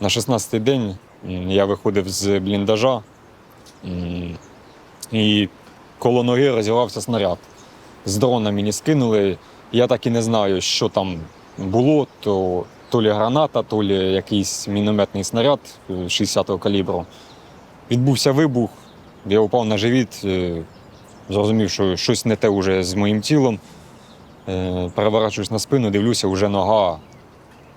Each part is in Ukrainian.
На 16-й день я виходив з бліндажа і коло ноги розірвався снаряд. З дрона мені скинули. Я так і не знаю, що там було, то, то лі граната, то лі якийсь мінометний снаряд е, 60-го калібру. Відбувся вибух, я упав на живіт, е, зрозумів, що щось не те вже з моїм тілом. Е, Переворачуюсь на спину, дивлюся, вже нога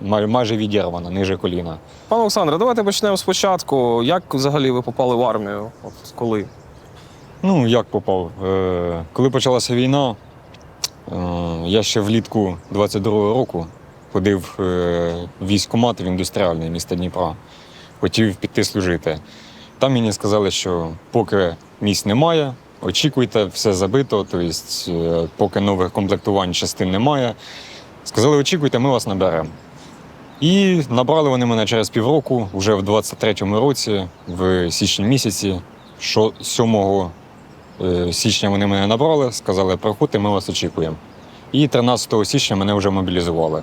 майже відірвана, ниже коліна. Пане Олександре, давайте почнемо спочатку. Як взагалі ви попали в армію? От коли? Ну, як попав? Е, коли почалася війна, е, я ще влітку 22-го року ходив е, в військкомат в індустріальний міста Дніпра. Хотів піти служити. Там мені сказали, що поки місць немає, очікуйте, все забито, тобто, поки нових комплектувань частин немає. Сказали, очікуйте, ми вас наберемо. І набрали вони мене через півроку, вже в 23-му році, в січні місяці, що 7 е, січня вони мене набрали, сказали, проходьте, ми вас очікуємо. І 13 січня мене вже мобілізували.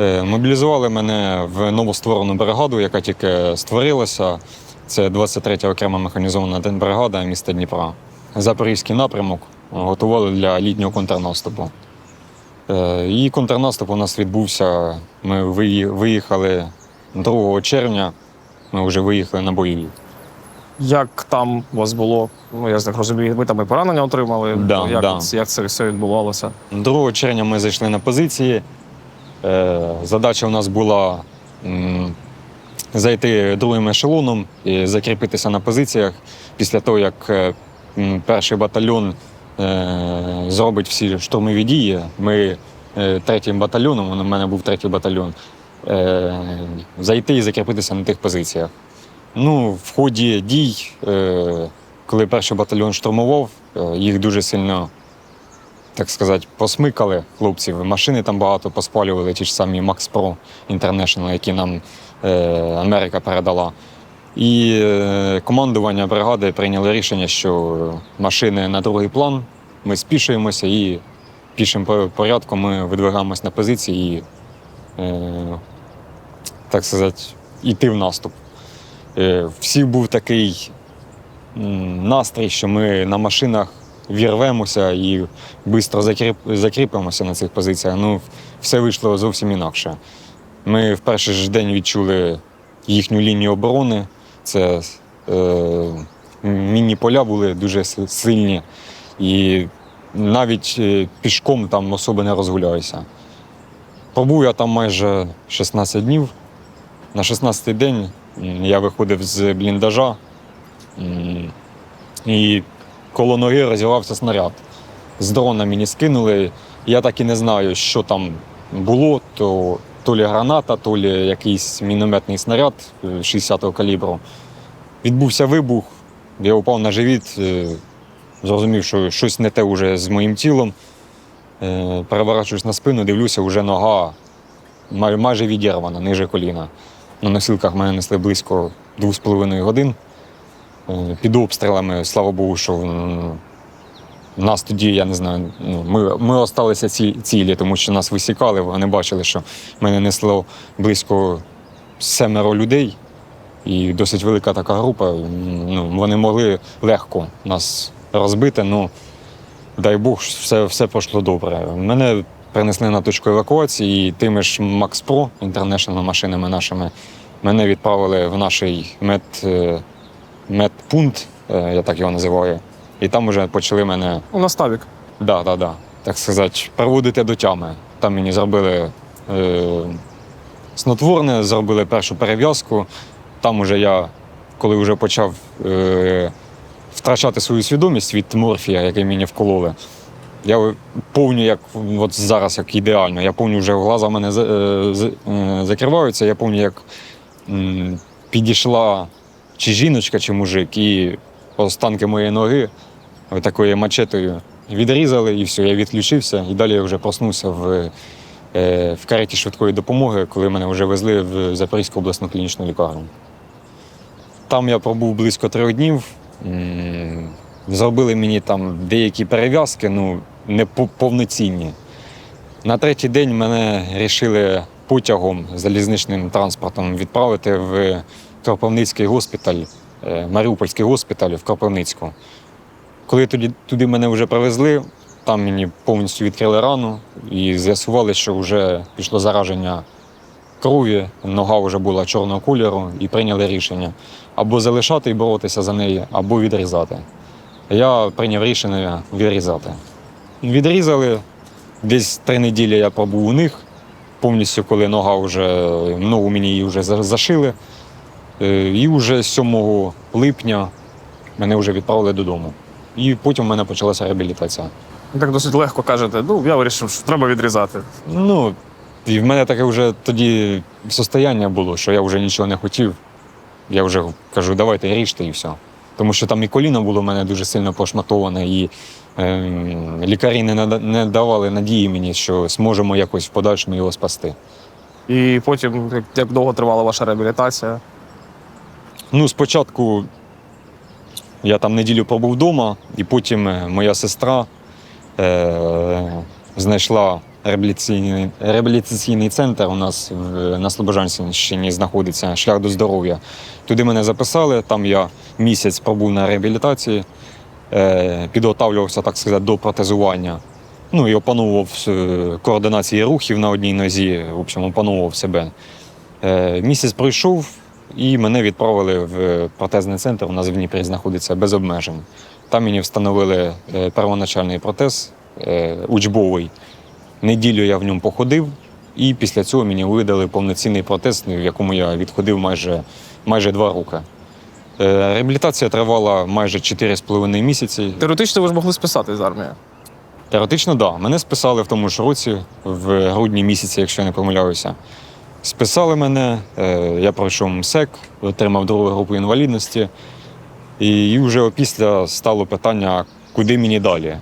Е, Мобілізували мене в новостворену бригаду, яка тільки створилася. Це 23-я окрема механізована бригада міста Дніпра. Запорізький напрямок готували для літнього контрнаступу. Е, І контрнаступ у нас відбувся. Ми виїхали 2 червня. Ми вже виїхали на бойові. Як там у вас було? Ну, я так розумію, ви там і поранення отримали. Да, як, да. як це все відбувалося? 2 червня ми зайшли на позиції. Е, Задача у нас була зайти другим ешелоном і закріпитися на позиціях після того, як е, перший батальйон зробить всі штурмові дії. Ми е, третім батальйоном, у мене був третій батальйон, е, зайти і закріпитися на тих позиціях. Ну, в ході дій, е, коли перший батальйон штурмував, е, їх дуже сильно так сказати, посмикали хлопців. Машини там багато поспалювали, ті ж самі Max Pro International, які нам е, Америка передала. І е, командування бригади прийняло рішення, що машини на другий план, ми спішуємося і пішим по- порядком ми видвигаємось на позиції і, е, так сказати, йти в наступ. Е, всіх був такий настрій, що ми на машинах вірвемося і швидко закріп, закріпимося на цих позиціях. Ну, все вийшло зовсім інакше. Ми в перший ж день відчули їхню лінію оборони. Це е, мінні поля були дуже сильні, і навіть е, пішком там особи не розгуляюся. Пробув я там майже 16 днів. На 16-й день я виходив з бліндажа. І коло ноги розірвався снаряд. З дрона мені скинули. Я так і не знаю, що там було, то, то лі граната, то лі якийсь мінометний снаряд е, 60-го калібру. Відбувся вибух, я упав на живіт, е, зрозумів, що щось не те вже з моїм тілом. Е, Переворачуюсь на спину, дивлюся, вже нога май- майже відірвана, ниже коліна. На носилках мене несли близько 2,5 годин. Е, під обстрілами, слава Богу, що нас тоді, я не знаю, ну, ми, ми осталися ці, цілі, тому що нас висікали, вони бачили, що мене несло близько семеро людей, і досить велика така група. Ну, вони могли легко нас розбити, ну дай Бог, все, все пройшло добре. Мене принесли на точку евакуації, і тими ж Max Pro International машинами нашими мене відправили в наш мед, е, е, я так його називаю. І там вже почали мене, Ну, на ставік. да, да, да, так сказати, приводити до тями. Там мені зробили е, снотворне, зробили першу перев'язку. Там уже я, коли вже почав е, втрачати свою свідомість від морфія, який мені вкололи, я повню, як от зараз, як ідеально. Я повню вже глаза в мене е, е, закриваються, я повню, як м, підійшла чи жіночка, чи мужик, і останки моєї ноги такою мачетою відрізали, і все, я відключився. І далі я вже проснувся в, е, в кареті швидкої допомоги, коли мене вже везли в Запорізьку обласну клінічну лікарню. Там я пробув близько трьох днів. Зробили мені там деякі перев'язки, ну, не повноцінні. На третій день мене рішили потягом, залізничним транспортом відправити в Кропивницький госпіталь, е, Маріупольський госпіталь в Кропивницьку. Коли тоді, туди мене вже привезли, там мені повністю відкрили рану і з'ясували, що вже пішло зараження крові, нога вже була чорного кольору, і прийняли рішення або залишати і боротися за неї, або відрізати. Я прийняв рішення відрізати. Відрізали, десь три неділі я пробув у них, повністю, коли нога вже, ногу мені її вже зашили. Е, І вже 7 липня мене вже відправили додому. І потім в мене почалася реабілітація. Ви Так досить легко кажете, ну я вирішив, що треба відрізати. Ну, і в мене таке вже тоді состояння було, що я вже нічого не хотів. Я вже кажу, давайте ріжте і все. Тому що там і коліно було в мене дуже сильно пошматоване, і е, лікарі не, нада- не давали надії мені, що зможемо якось в подальшому його спасти. І потім, як, як довго тривала ваша реабілітація? Ну, спочатку я там неділю пробув вдома, і потім е, моя сестра е, знайшла реабілітаційний, реабілітаційний центр. У нас в, на Слобожанщині знаходиться шлях до здоров'я. Туди мене записали, там я місяць пробув на реабілітації, е, підготавлювався, так сказати, до протезування. Ну і опановував е, координації рухів на одній нозі, в общем, опановував себе. Е, Місяць пройшов, і мене відправили в протезний центр. У нас в Дніпрі знаходиться без обмежень. Там мені встановили е, первоначальний протез е, учбовий. Неділю я в ньому походив, і після цього мені видали повноцінний протез, в якому я відходив майже, майже два роки. Е, Реабілітація тривала майже 4,5 місяці. Теоретично ви ж могли списати з армії. Теоретично, так. Да. Мене списали в тому ж році, в грудні місяці, якщо я не помиляюся. Списали мене, е, я пройшов МСЕК, отримав другу групу інвалідності. І, вже опісля стало питання, куди мені далі.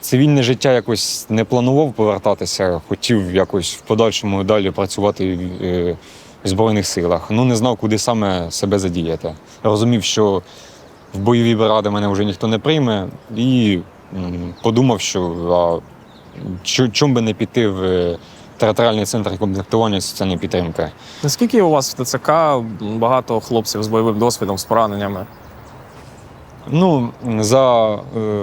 Цивільне життя якось не планував повертатися, хотів якось в подальшому далі працювати е, в Збройних силах. Ну не знав, куди саме себе задіяти. Розумів, що в бойові бригади мене вже ніхто не прийме, і подумав, що а, чом би не піти в е, територіальний центр комплектування і соціальної підтримки. Наскільки у вас в ТЦК багато хлопців з бойовим досвідом, з пораненнями? Ну, за е,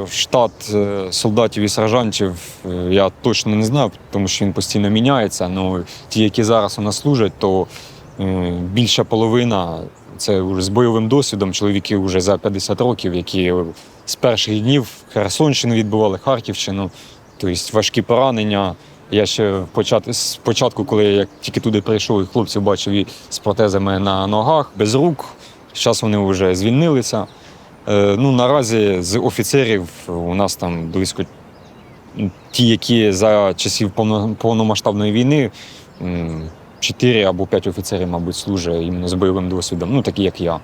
штат е, солдатів і сержантів е, я точно не знаю, тому що він постійно міняється. Ну, ті, які зараз у нас служать, то більша половина це вже з бойовим досвідом, чоловіки вже за 50 років, які з перших днів Херсонщину відбували, Харківщину, тобто важкі поранення. Я ще почат- спочатку, коли я тільки туди прийшов, і хлопців бачив і з протезами на ногах, без рук. Зараз вони вже звільнилися. Е, Ну, наразі з офіцерів у нас там близько ті, які за часів повно- повномасштабної війни, м, чотири або п'ять офіцерів, мабуть, служать іменно з бойовим досвідом, ну такі як я.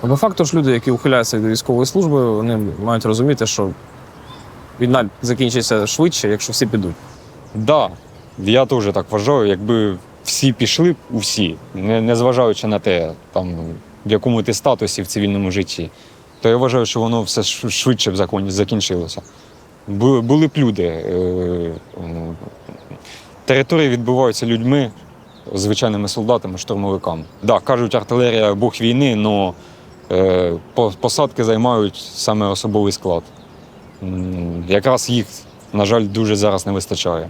По факту ж люди, які ухиляються від військової служби, вони мають розуміти, що війна закінчиться швидше, якщо всі підуть. Да, я теж так вважаю, якби всі пішли, усі, не, не зважаючи на те, там, в якому ти статусі в цивільному житті, то я вважаю, що воно все швидше б закінчилося. Були б люди. е, Території відбуваються людьми, звичайними солдатами, штурмовиками. Да, кажуть, артилерія Бог війни, але посадки займають саме особовий склад. Якраз їх, на жаль, дуже зараз не вистачає.